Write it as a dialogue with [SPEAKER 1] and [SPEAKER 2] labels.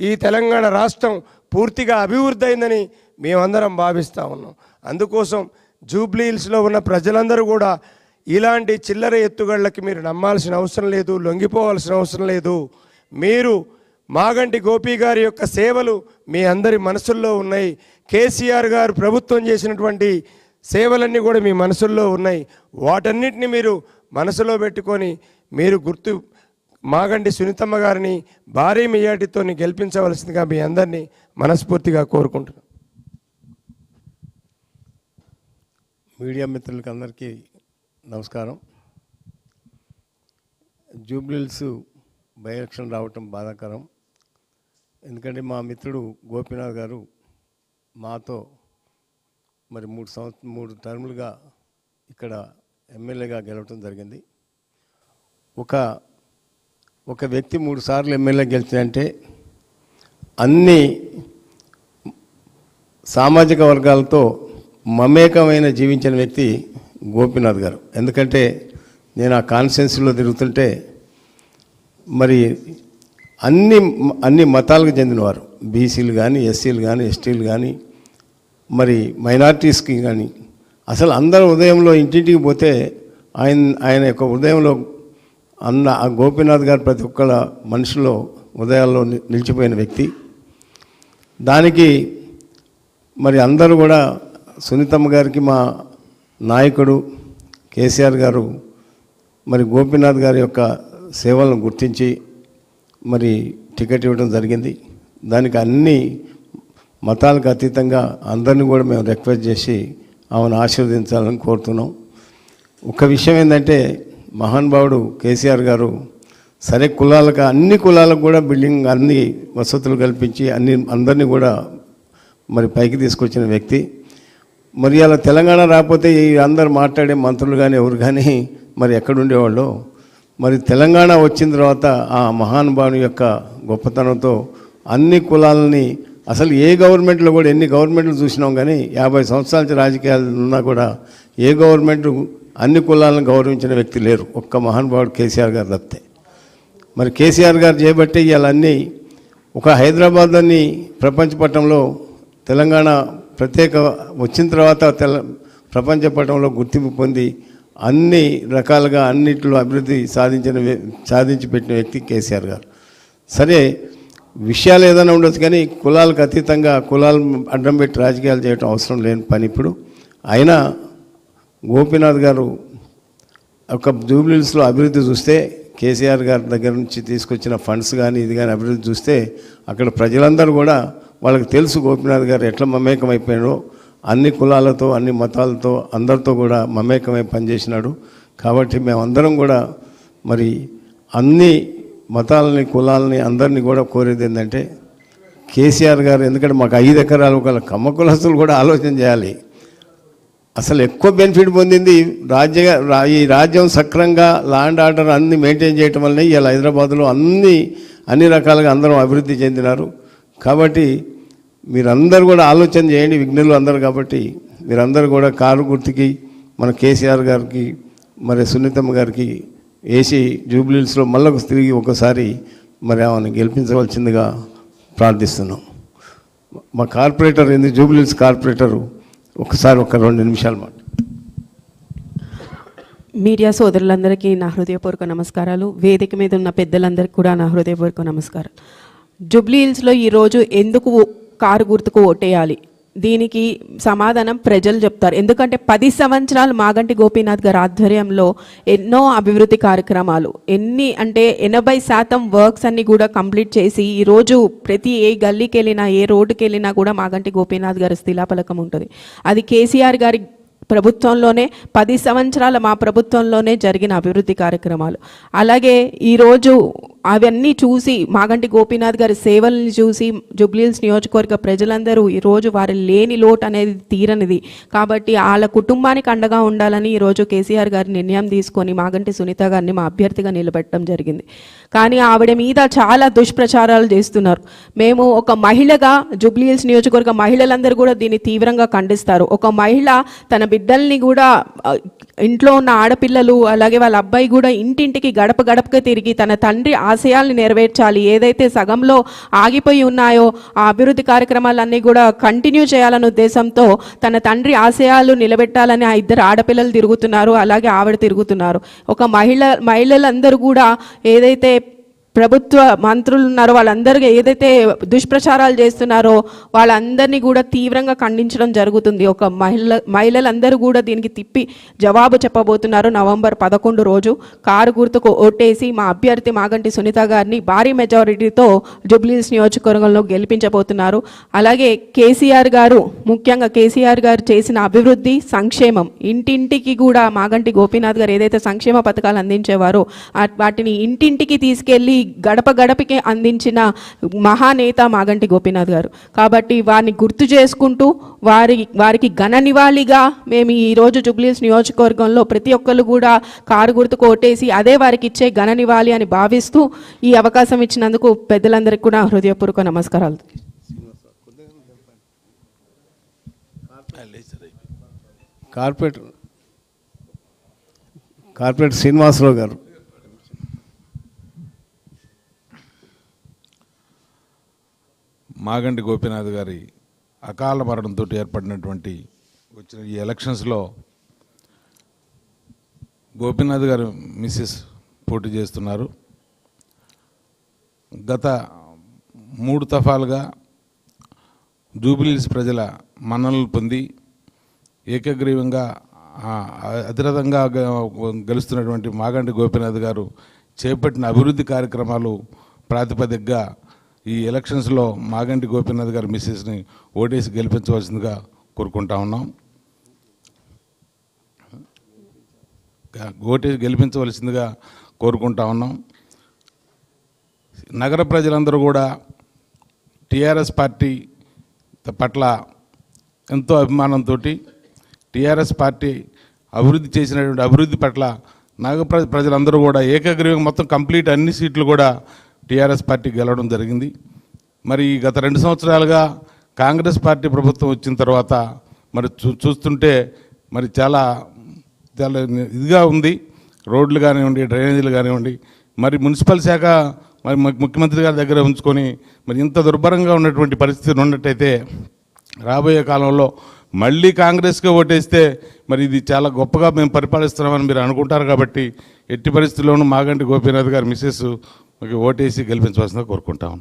[SPEAKER 1] ఈ తెలంగాణ రాష్ట్రం పూర్తిగా అభివృద్ధి అయిందని మేమందరం భావిస్తూ ఉన్నాం. అందుకోసం జూబ్లీ హిల్స్లో ఉన్న ప్రజలందరూ కూడా ఇలాంటి చిల్లర ఎత్తుగళ్ళకి మీరు నమ్మాల్సిన అవసరం లేదు లొంగిపోవాల్సిన అవసరం లేదు. మీరు మాగంటి గోపి గారి యొక్క సేవలు మీ అందరి మనసుల్లో ఉన్నాయి. కేసీఆర్ గారు ప్రభుత్వం చేసినటువంటి సేవలన్నీ కూడా మీ మనసుల్లో ఉన్నాయి. వాటన్నిటిని మీరు మనసులో పెట్టుకొని మీరు గుర్తు మాగంటి సునీతమ్మ గారిని భారీ మెజార్టీతో గెలిపించవలసిందిగా మీ అందరినీ మనస్ఫూర్తిగా కోరుకుంటున్నాను.
[SPEAKER 2] మీడియా మిత్రులకి అందరికీ నమస్కారం. జూబ్లీల్స్ బై ఎలక్షన్ రావటం బాధాకరం. ఎందుకంటే మా మిత్రుడు గోపీనాథ్ గారు మాతో మరి మూడు సంవత్సరం మూడు టర్ములుగా ఇక్కడ ఎమ్మెల్యేగా గెలవటం జరిగింది. ఒక ఒక వ్యక్తి మూడు సార్లు ఎమ్మెల్యే గెలిచాడంటే అన్ని సామాజిక వర్గాలతో మమేకమైన జీవించిన వ్యక్తి గోపీనాథ్ గారు. ఎందుకంటే నేను ఆ కాన్స్టిట్యున్సీలో తిరుగుతుంటే మరి అన్ని అన్ని మతాలకు చెందినవారు. బీసీలు కానీ ఎస్సీలు కానీ ఎస్టీలు కానీ మరి మైనార్టీస్కి కానీ అసలు అందరూ ఉదయంలో ఇంటింటికి పోతే ఆయన ఆయన యొక్క ఉదయంలో అన్న ఆ గోపీనాథ్ గారు ప్రతి ఒక్కళ్ళ మనుషుల్లో ఉదయాల్లో ని- నిలిచిపోయిన వ్యక్తి. దానికి మరి అందరూ కూడా సునీతమ్మ గారికి మా నాయకుడు కేసీఆర్ గారు మరి గోపీనాథ్ గారి యొక్క సేవలను గుర్తించి మరి టికెట్ ఇవ్వడం జరిగింది. దానికి అన్ని మతాలకు అతీతంగా అందరినీ కూడా మేము రిక్వెస్ట్ చేసి ఆమెను ఆశీర్వదించాలని కోరుతున్నాం. ఒక విషయం ఏంటంటే మహానుభావుడు కేసీఆర్ గారు సరే కులాలకు అన్ని కులాలకు కూడా బిల్డింగ్ అన్ని వసతులు కల్పించి అన్ని అందరినీ కూడా మరి పైకి తీసుకొచ్చిన వ్యక్తి. మరి అలా తెలంగాణ రాకపోతే ఈ అందరు మాట్లాడే మంత్రులు కానీ ఎవరు కానీ మరి ఎక్కడుండేవాళ్ళు మరి తెలంగాణ వచ్చిన తర్వాత ఆ మహానుభావుని యొక్క గొప్పతనంతో అన్ని కులాలని అసలు ఏ గవర్నమెంట్లో కూడా ఎన్ని గవర్నమెంట్లు చూసినాం కానీ యాభై సంవత్సరాల నుంచి రాజకీయాలు ఉన్నా కూడా ఏ గవర్నమెంట్ అన్ని కులాలను గౌరవించిన వ్యక్తి లేరు. ఒక్క మహానుభావుడు కేసీఆర్ గారు తప్పితే. మరి కేసీఆర్ గారు చేయబట్టి ఇవన్నీ ఒక హైదరాబాద్ అని ప్రపంచ పట్టంలో తెలంగాణ ప్రత్యేక వచ్చిన తర్వాత తెల ప్రపంచ పటంలో గుర్తింపు పొంది అన్ని రకాలుగా అన్నింటిలో అభివృద్ధి సాధించిన సాధించి పెట్టిన వ్యక్తి కేసీఆర్ గారు. సరే విషయాలు ఏదైనా ఉండొచ్చు కానీ కులాలకు అతీతంగా కులాలు అడ్డం పెట్టి రాజకీయాలు చేయడం అవసరం లేని పని ఇప్పుడు. అయినా గోపీనాథ్ గారు ఒక జూబ్లీస్లో అభివృద్ధి చూస్తే కేసీఆర్ గారి దగ్గర నుంచి తీసుకొచ్చిన ఫండ్స్ కానీ ఇది కానీ అభివృద్ధి చూస్తే అక్కడ ప్రజలందరూ కూడా వాళ్ళకి తెలుసు గోపీనాథ్ గారు ఎట్లా మమేకం అయిపోయాడో అన్ని కులాలతో అన్ని మతాలతో అందరితో కూడా మమేకమై పనిచేసినాడు. కాబట్టి మేమందరం కూడా మరి అన్ని మతాలని కులాలని అందరినీ కూడా కోరేది ఏంటంటే కేసీఆర్ గారు ఎందుకంటే మాకు ఐదు ఎకరాలు ఒక కమ్మ కులస్తులు కూడా ఆలోచన చేయాలి. అసలు ఎక్కువ బెనిఫిట్ పొందింది రాజ్య రా- ఈ రాజ్యం సక్రంగా ల్యాండ్ ఆర్డర్ అన్ని మెయింటైన్ చేయటం వల్లనే ఇవాళ హైదరాబాద్లో అన్ని అన్ని రకాలుగా అందరం అభివృద్ధి చెందినారు. కాబట్టి మీరందరూ కూడా ఆలోచన చేయండి విఘ్నులు అందరు కాబట్టి. మీరందరూ కూడా కారు గుర్తుకి మన కేసీఆర్ గారికి మరి సునీతమ్మ గారికి ఏసీ జూబ్లీస్లో మళ్ళీ తిరిగి ఒకసారి మరి ఆమెను గెలిపించవలసిందిగా ప్రార్థిస్తున్నాం. మా కార్పొరేటర్ ఏంది జూబ్లీస్ కార్పొరేటరు ఒకసారి ఒక రెండు నిమిషాలు మాట
[SPEAKER 3] మీడియా సోదరులందరికీ నా హృదయపూర్వక నమస్కారాలు. వేదిక మీద ఉన్న పెద్దలందరికీ కూడా నా హృదయపూర్వక నమస్కారం జూబ్లీ హిల్స్లో ఈరోజు ఎందుకు కారు గుర్తుకు ఓటేయాలి? దీనికి సమాధానం ప్రజలు చెప్తారు. ఎందుకంటే పది సంవత్సరాలు మాగంటి గోపీనాథ్ గారి ఆధ్వర్యంలో ఎన్నో అభివృద్ధి కార్యక్రమాలు ఎన్ని అంటే ఎనభై శాతం వర్క్స్ అన్ని కూడా కంప్లీట్ చేసి ఈరోజు ప్రతి ఏ గల్లీకి వెళ్ళినా ఏ రోడ్డుకి వెళ్ళినా కూడా మాగంటి గోపీనాథ్ గారి శిలాపలకం ఉంటుంది. అది కేసీఆర్ గారి ప్రభుత్వంలోనే పది సంవత్సరాల మా ప్రభుత్వంలోనే జరిగిన అభివృద్ధి కార్యక్రమాలు. అలాగే ఈరోజు అవన్నీ చూసి మాగంటి గోపీనాథ్ గారి సేవల్ని చూసి జుబ్లీల్స్ నియోజకవర్గ ప్రజలందరూ ఈరోజు వారి లేని లోటు అనేది తీరనిది. కాబట్టి వాళ్ళ కుటుంబానికి అండగా ఉండాలని ఈరోజు కేసీఆర్ గారి నిర్ణయం తీసుకొని మాగంటి సునీత గారిని మా అభ్యర్థిగా నిలబెట్టడం జరిగింది. కానీ ఆవిడ మీద చాలా దుష్ప్రచారాలు చేస్తున్నారు. మేము ఒక మహిళగా జుబ్లీల్స్ నియోజకవర్గ మహిళలందరూ కూడా దీన్ని తీవ్రంగా ఖండిస్తారు. ఒక మహిళ తన బిడ్డల్ని కూడా ఇంట్లో ఉన్న ఆడపిల్లలు అలాగే వాళ్ళ అబ్బాయి కూడా ఇంటింటికి గడప గడపగా తిరిగి తన తండ్రి ఆశయాల్ని నెరవేర్చాలి. ఏదైతే సగంలో ఆగిపోయి ఉన్నాయో ఆ అభివృద్ధి కార్యక్రమాలన్నీ కూడా కంటిన్యూ చేయాలనే ఉద్దేశంతో తన తండ్రి ఆశయాలు నిలబెట్టాలని ఆ ఇద్దరు ఆడపిల్లలు తిరుగుతున్నారు అలాగే ఆవిడ తిరుగుతున్నారు. ఒక మహిళ మహిళలందరూ కూడా ఏదైతే ప్రభుత్వ మంత్రులు ఉన్నారో వాళ్ళందరికీ ఏదైతే దుష్ప్రచారాలు చేస్తున్నారో వాళ్ళందరినీ కూడా తీవ్రంగా ఖండించడం జరుగుతుంది. ఒక మహిళ మహిళలందరూ కూడా దీనికి తిప్పి జవాబు చెప్పబోతున్నారు నవంబర్ పదకొండు రోజు. కారు గుర్తుకు ఓటేసి మా అభ్యర్థి మాగంటి సునీత గారిని భారీ మెజారిటీతో జుబ్లీస్ నియోజకవర్గంలో గెలిపించబోతున్నారు. అలాగే కేసీఆర్ గారు ముఖ్యంగా కేసీఆర్ గారు చేసిన అభివృద్ధి సంక్షేమం. ఇంటింటికి కూడా మాగంటి గోపీనాథ్ గారు ఏదైతే సంక్షేమ పథకాలు అందించేవారో వాటిని ఇంటింటికి తీసుకెళ్ళి గడప గడపకి అందించిన మహానేత మాగంటి గోపీనాథ్ గారు. కాబట్టి వారిని గుర్తు చేసుకుంటూ వారి వారికి ఘన నివాళిగా మేము ఈరోజు జుబ్లీస్ నియోజకవర్గంలో ప్రతి ఒక్కరు కూడా కారు గుర్తు ఓటేసి అదే వారికి ఇచ్చే ఘన నివాళి అని భావిస్తూ ఈ అవకాశం ఇచ్చినందుకు పెద్దలందరికీ కూడా హృదయపూర్వక నమస్కారాలు.
[SPEAKER 2] కార్పొరేట్ కార్పొరేట్ శ్రీనివాసరావు గారు.
[SPEAKER 4] మాగంటి గోపీనాథ్ గారి అకాల మరణంతో ఏర్పడినటువంటి వచ్చిన ఈ ఎలక్షన్స్లో గోపీనాథ్ గారు మిస్సెస్ పోటీ చేస్తున్నారు. గత మూడు తఫాలుగా జూబిలీస్ ప్రజల మన్ననలు పొంది ఏకగ్రీవంగా ఆ, అతిరథంగా గెలుస్తున్నటువంటి మాగంటి గోపీనాథ్ గారు చేపట్టిన అభివృద్ధి కార్యక్రమాలు ప్రాతిపదికగా ఈ ఎలక్షన్స్లో మాగంటి గోపీనాథ్ గారి మిస్సెస్ని ఓటేసి గెలిపించవలసిందిగా కోరుకుంటా ఉన్నాం. ఓటేసి గెలిపించవలసిందిగా కోరుకుంటా ఉన్నాం. నగర ప్రజలందరూ కూడా టీఆర్ఎస్ పార్టీ పట్ల ఎంతో అభిమానంతో టీఆర్ఎస్ పార్టీ అభివృద్ధి చేసినటువంటి అభివృద్ధి పట్ల నగర ప్రజలందరూ కూడా ఏకగ్రీవం మొత్తం కంప్లీట్ అన్ని సీట్లు కూడా టీఆర్ఎస్ పార్టీ గెలవడం జరిగింది. మరి గత రెండు సంవత్సరాలుగా కాంగ్రెస్ పార్టీ ప్రభుత్వం వచ్చిన తర్వాత మరి చూ చూస్తుంటే మరి చాలా చాలా ఇదిగా ఉంది. రోడ్లు కానివ్వండి డ్రైనేజీలు కానివ్వండి మరి మున్సిపల్ శాఖ మరి ముఖ్యమంత్రి గారి దగ్గర ఉంచుకొని మరి ఇంత దుర్భరంగా ఉన్నటువంటి పరిస్థితులు ఉన్నట్టయితే రాబోయే కాలంలో మళ్ళీ కాంగ్రెస్కే ఓటేస్తే మరి ఇది చాలా గొప్పగా మేము పరిపాలిస్తున్నామని మీరు అనుకుంటారు కాబట్టి ఎట్టి పరిస్థితుల్లోనూ మాగంటి గోపీనాథ్ గారి మిస్సెస్ ఓటేసి గెలిపించవలసిందిగా కోరుకుంటాం